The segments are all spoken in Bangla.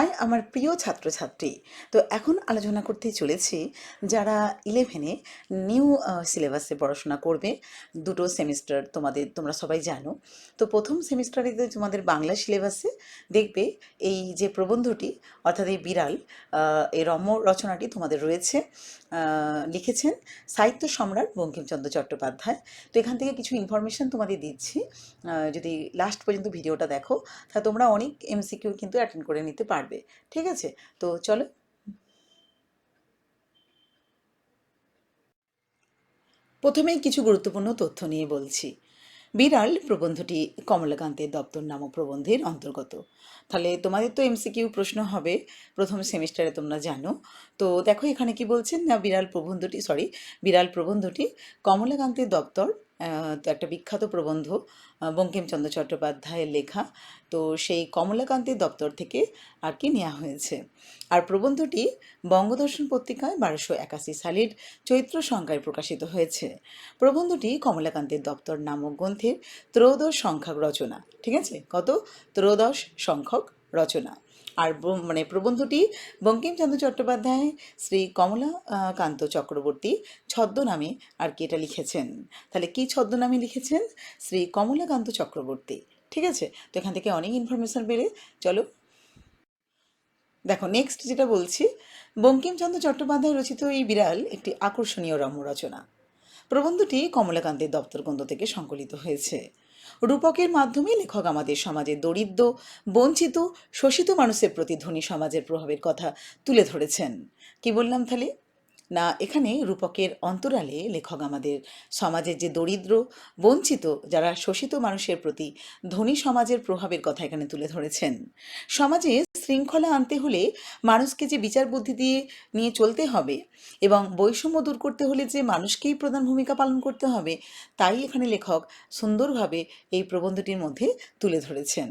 হাই আমার প্রিয় ছাত্রছাত্রী, তো এখন আলোচনা করতে চলেছি যারা ইলেভেনে নিউ সিলেবাসে পড়াশোনা করবে, দুটো সেমিস্টার তোমাদের, তোমরা সবাই জানো। তো প্রথম সেমিস্টারে তোমাদের বাংলা সিলেবাসে দেখবে এই যে প্রবন্ধটি, অর্থাৎ এই বিড়াল এই রম্য রচনাটি তোমাদের রয়েছে লিখেছেন সাহিত্য সম্রাট বঙ্কিমচন্দ্র চট্টোপাধ্যায়। তো এখান থেকে কিছু ইনফরমেশন তোমাদের দিচ্ছি যদি লাস্ট পর্যন্ত ভিডিওটা দেখো তাহলে তোমরা অনেক এমসিকিউ কিন্তু অ্যাটেন্ড করে নিতে পারবে। ঠিক আছে? তো চলো। প্রথমেই কিছু গুরুত্বপূর্ণ তথ্য নিয়ে বলছি। বিড়াল প্রবন্ধটি কমলাকান্তের দপ্তর নামক প্রবন্ধের অন্তর্গত। তাহলে তোমাদের তো এমসিকিউ প্রশ্ন হবে, প্রথম সেমিস্টারে তোমরা জানো। তো দেখো এখানে কি বলছেন না, বিড়াল প্রবন্ধটি সরি বিড়াল প্রবন্ধটি কমলাকান্তের দপ্তর তো একটা বিখ্যাত প্রবন্ধ বঙ্কিমচন্দ্র চট্টোপাধ্যায়ের লেখা। তো সেই কমলাকান্তের দপ্তর থেকে আর কি নেওয়া হয়েছে? আর প্রবন্ধটি বঙ্গদর্শন পত্রিকায় বারোশো একাশি সালের চৈত্র সংখ্যায় প্রকাশিত হয়েছে। প্রবন্ধটি কমলাকান্তের দপ্তর নামক গ্রন্থের ত্রয়োদশ সংখ্যক রচনা। ঠিক আছে? কত? ত্রয়োদশ সংখ্যক রচনা। আর মানে প্রবন্ধটি বঙ্কিমচন্দ্র চট্টোপাধ্যায়, শ্রী কমলা কান্ত চক্রবর্তী ছদ্মনামে আর কি এটা লিখেছেন। তাহলে কি ছদ্মনামে লিখেছেন? শ্রী কমলাকান্ত চক্রবর্তী। ঠিক আছে? তো এখান থেকে অনেক ইনফরমেশন পেলে চলো। দেখো নেক্সট যেটা বলছি, বঙ্কিমচন্দ্র চট্টোপাধ্যায় রচিত এই বিড়াল একটি আকর্ষণীয় রম্য রচনা। প্রবন্ধটি কমলাকান্তের দপ্তরগ্রন্থ থেকে সংকলিত হয়েছে। রূপকের মাধ্যমে লেখক আমাদের সমাজের দরিদ্র, বঞ্চিত, শোষিত মানুষের প্রতি ধনী সমাজের প্রভাবের কথা তুলে ধরেছেন। কি বললাম তাহলে? না, এখানে রূপকের অন্তরালে লেখক আমাদের সমাজের যে দরিদ্র, বঞ্চিত, যারা শোষিত মানুষের প্রতি ধনী সমাজের প্রভাবের কথা এখানে তুলে ধরেছেন। সমাজে শৃঙ্খলা আনতে হলে মানুষকে যে বিচার বুদ্ধি দিয়ে নিয়ে চলতে হবে এবং বৈষম্য দূর করতে হলে যে মানুষকেই প্রধান ভূমিকা পালন করতে হবে, তাই এখানে লেখক সুন্দরভাবে এই প্রবন্ধটির মধ্যে তুলে ধরেছেন।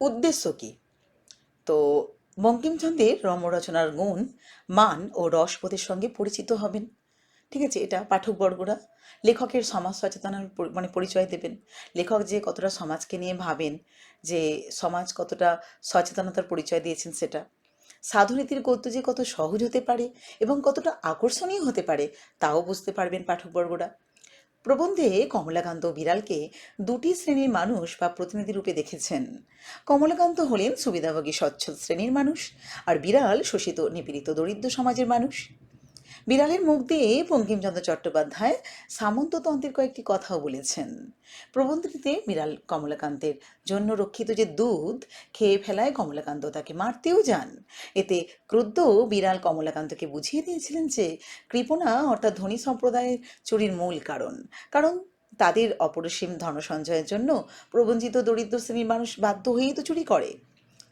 উদ্দেশ্য কি? তো বঙ্কিমচন্দ্রের রম্যরচনার গুণ, মান ও রসবোধের সঙ্গে পরিচিত হবেন। ঠিক আছে, এটা পাঠকবর্গরা লেখকের সমাজ সচেতনার মানে পরিচয় দেবেন। লেখক যে কতটা সমাজকে নিয়ে ভাবেন, যে সমাজ কতটা সচেতনতার পরিচয় দিয়েছেন সেটা। সাধুরীতির গদ্য যে কত সহজ হতে পারে এবং কতটা আকর্ষণীয় হতে পারে, তাও বুঝতে পারবেন পাঠকবর্গরা প্রবন্ধে কমলাকান্ত বিড়ালকে দুটি শ্রেণির মানুষ বা প্রতিনিধি রূপে দেখেছেন। কমলাকান্ত হলেন সুবিধাভোগী সচ্ছল শ্রেণির মানুষ আর বিড়াল শোষিত নিপীড়িত দরিদ্র সমাজের মানুষ। বিড়ালের মুখ দিয়ে বঙ্কিমচন্দ্র চট্টোপাধ্যায় সামন্ততন্ত্রের কয়েকটি কথাও বলেছেন। প্রবন্ধটিতে বিড়াল কমলাকান্তের জন্য রক্ষিত যে দুধ, খেয়ে ফেলায় কমলাকান্ত তাকে মারতেও যান। এতে ক্রুদ্ধ বিড়াল কমলাকান্তকে বুঝিয়ে দিয়েছিলেন যে কৃপণা অর্থাৎ ধনী সম্প্রদায়ের চুরির মূল কারণ। কারণ তাদের অপরিসীম ধন সঞ্চয়ের জন্য প্রবঞ্চিত দরিদ্র শ্রেণির মানুষ বাধ্য হয়েই তো চুরি করে।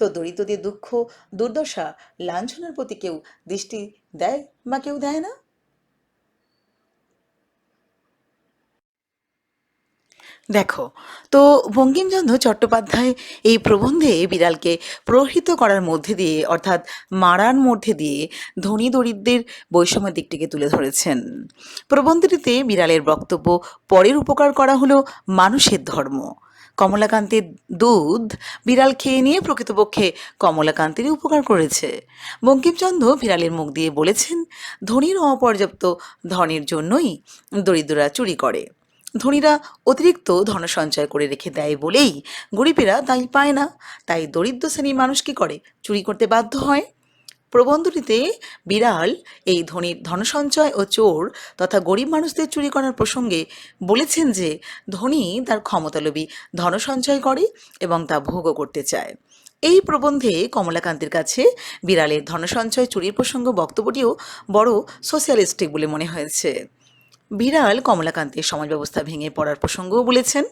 তো দরিদ্রদের দুঃখ, দুর্দশা লাঞ্ছনার প্রতি কেউ দৃষ্টি দেয় বা কেউ দেয় না? দেখো, তো বঙ্কিমচন্দ্র চট্টোপাধ্যায় এই প্রবন্ধে বিড়ালকে প্রহৃত করার মধ্যে দিয়ে, অর্থাৎ মারার মধ্যে দিয়ে ধনী দরিদ্রের বৈষম্যের দিকটিকে তুলে ধরেছেন। প্রবন্ধটিতে বিড়ালের বক্তব্য পরের উপকার করা হলো মানুষের ধর্ম। কমলাকান্তের দুধ বিড়াল খেয়ে নিয়ে প্রকৃতপক্ষে কমলাকান্তেরই উপকার করেছে। বঙ্কিমচন্দ্র বিড়ালের মুখ দিয়ে বলেছেন, ধনীর অপর্যাপ্ত ধনের জন্যই দরিদ্ররা চুরি করে। ধনীরা অতিরিক্ত ধন সঞ্চয় করে রেখে দেয় বলেই গরিবেরা তাই পায় না। তাই দরিদ্র শ্রেণির মানুষ কী করে? চুরি করতে বাধ্য হয়? প্রবন্ধটিতে বিড়াল, এই ধনীর ধনসঞ্চয় ও চোর তথা গরিব মানুষদের চুরি করার প্রসঙ্গে বলেছেন যে ধনী তার ক্ষমতালোভী ধনসঞ্চয় করে এবং তা ভোগও করতে চায়। এই প্রবন্ধে কমলাকান্তের কাছে বিড়ালের ধনসঞ্চয় চুরির প্রসঙ্গ বক্তব্যটিও বড় সোশ্যালিস্টিক বলে মনে হয়েছে। বিড়াল কমলাকান্তের সমাজ ব্যবস্থা ভেঙে পড়ার প্রসঙ্গও বলেছেন,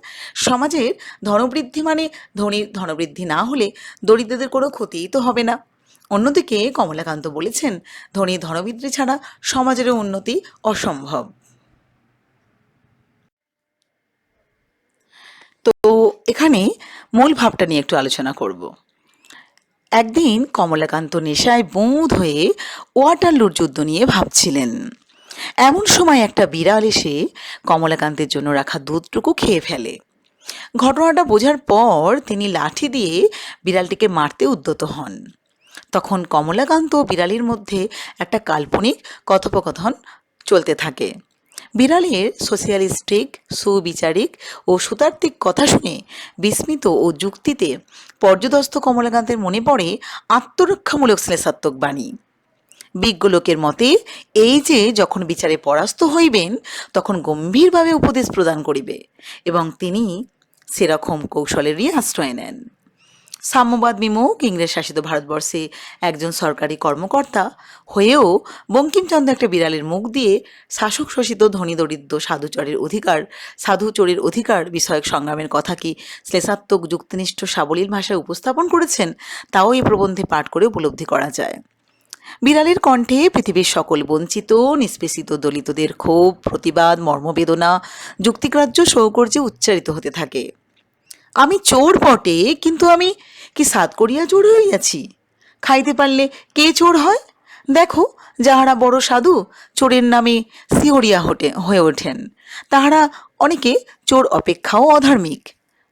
সমাজের ধনবৃদ্ধি মানে ধনীর ধনবৃদ্ধি না হলে দরিদ্রদের কোনো ক্ষতিই তো হবে না। অন্যদিকে কমলাকান্ত বলেছেন, ধনী ধনবৃদ্ধি ছাড়া সমাজেরও উন্নতি অসম্ভব। তো এখানে মূল ভাবটা নিয়ে একটু আলোচনা করব। একদিন কমলাকান্ত নেশায় বোঁধ হয়ে ওয়াটারলুর যুদ্ধ নিয়ে ভাবছিলেন। এমন সময় একটা বিড়াল এসে কমলাকান্তের জন্য রাখা দুধটুকু খেয়ে ফেলে। ঘটনাটা বোঝার পর তিনি লাঠি দিয়ে বিড়ালটিকে মারতে উদ্যত হন। তখন কমলাকান্ত ও বিড়ালির মধ্যে একটা কাল্পনিক কথোপকথন চলতে থাকে। বিড়ালের সোশিয়ালিস্টিক, সুবিচারিক ও সুতাত্ত্বিক কথা শুনে বিস্মিত ও যুক্তিতে পর্যদস্ত কমলাকান্তের মনে পড়ে আত্মরক্ষামূলক শ্লেষাত্মক বাণী। বিজ্ঞ লোকের মতে, এই যে যখন বিচারে পরাস্ত হইবেন, তখন গম্ভীরভাবে উপদেশ প্রদান করিবে এবং তিনি সেরকম কৌশলেরই আশ্রয় নেন। সাম্যবাদ বিমুখ ইংরেজ শাসিত ভারতবর্ষে একজন সরকারি কর্মকর্তা হয়েও বঙ্কিমচন্দ্র একটা বিড়ালের মুখ দিয়ে শাসক শোষিত ধনী দরিদ্র সাধুচরের অধিকার সাধুচরের অধিকার বিষয়ক সংগ্রামের কথা কি শ্লেষাত্মক যুক্তিনিষ্ঠ সাবলীল ভাষায় উপস্থাপন করেছেন, তাও এই প্রবন্ধে পাঠ করে উপলব্ধি করা যায়। বিড়ালের কণ্ঠে পৃথিবীর সকল বঞ্চিত, নিষ্পেষিত দলিতদের ক্ষোভ, প্রতিবাদ, মর্মবেদনা, যুক্তিগ্রাহ্য সৌকর্যে উচ্চারিত হতে থাকে। আমি চোর বটে, কিন্তু আমি কি সাত করিয়া চোর হইয়াছি খাইতে পারলে কে চোর হয়? দেখো, যাহারা বড় সাধু, চোরের নামে শিহরিয়া হটে, হয়ে ওঠেন। তাহারা অনেকে চোর অপেক্ষাও অধার্মিক।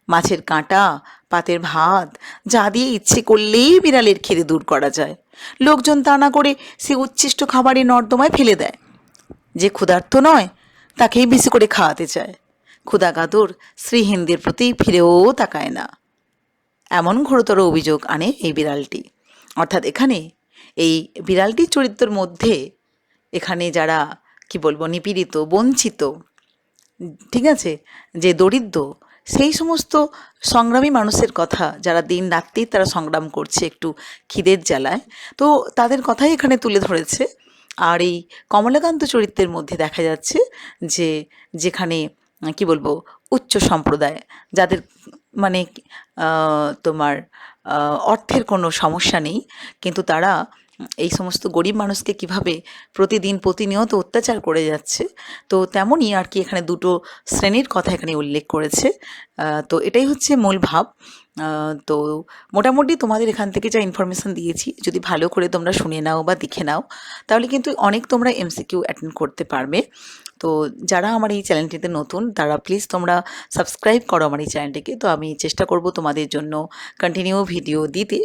মাছের কাঁটা, পাতের ভাত, যা দিয়ে ইচ্ছে করলেই বিড়ালের খিদে দূর করা যায়। লোকজন তা না করে সে উচ্ছিষ্ট খাবারে নর্দমায় ফেলে দেয়। যে ক্ষুধার্ত নয়, তাকেই বেশি করে খাওয়াতে চায়। ক্ষুধাকাতর শ্রীহিন্দের প্রতি ফিরেও তাকায় না। এমন ঘোরতর অভিযোগ আনে এই বিড়ালটি। অর্থাৎ এখানে, এই বিড়ালটির চরিত্রের মধ্যে, এখানে যারা, কি বলব, নিপীড়িত, বঞ্চিত, ঠিক আছে, যে দরিদ্র, সেই সমস্ত সংগ্রামী মানুষের কথা যারা দিন রাত্রি তারা সংগ্রাম করছে একটু খিদের জ্বালায়, তো তাদের কথাই এখানে তুলে ধরেছে। আর এই কমলাকান্ত চরিত্রের মধ্যে দেখা যাচ্ছে যে, যেখানে কি বলব, উচ্চ সম্প্রদায়, যাদের মানে তোমার অর্থের কোনো সমস্যা নেই, কিন্তু তারা এই সমস্ত গরিব মানুষকে কীভাবে প্রতিদিন প্রতিনিয়ত অত্যাচার করে যাচ্ছে, তো তেমনই আর কি এখানে দুটো শ্রেণির কথা এখানে উল্লেখ করেছে। তো এটাই হচ্ছে মূল ভাব। তো মোটামুটি তোমাদের এখান থেকে যা ইনফরমেশান দিয়েছি, যদি ভালো করে তোমরা শুনে নাও বা দেখে নাও, তাহলে কিন্তু অনেক তোমরা এমসিকিউ অ্যাটেন্ড করতে পারবে। তো যারা আমার এই চ্যানেলটিতে নতুন, তারা প্লিজ তোমরা সাবস্ক্রাইব করো আমার এই চ্যানেলটিকে। তো আমি চেষ্টা করব তোমাদের জন্য কন্টিনিউ ভিডিও দিতে,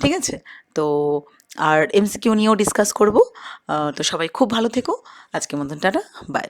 ঠিক আছে? তো আর এমসিকিউ নিয়েও ডিসকাস করব। তো সবাই খুব ভালো থেকো। আজকের মতন টাটা বাই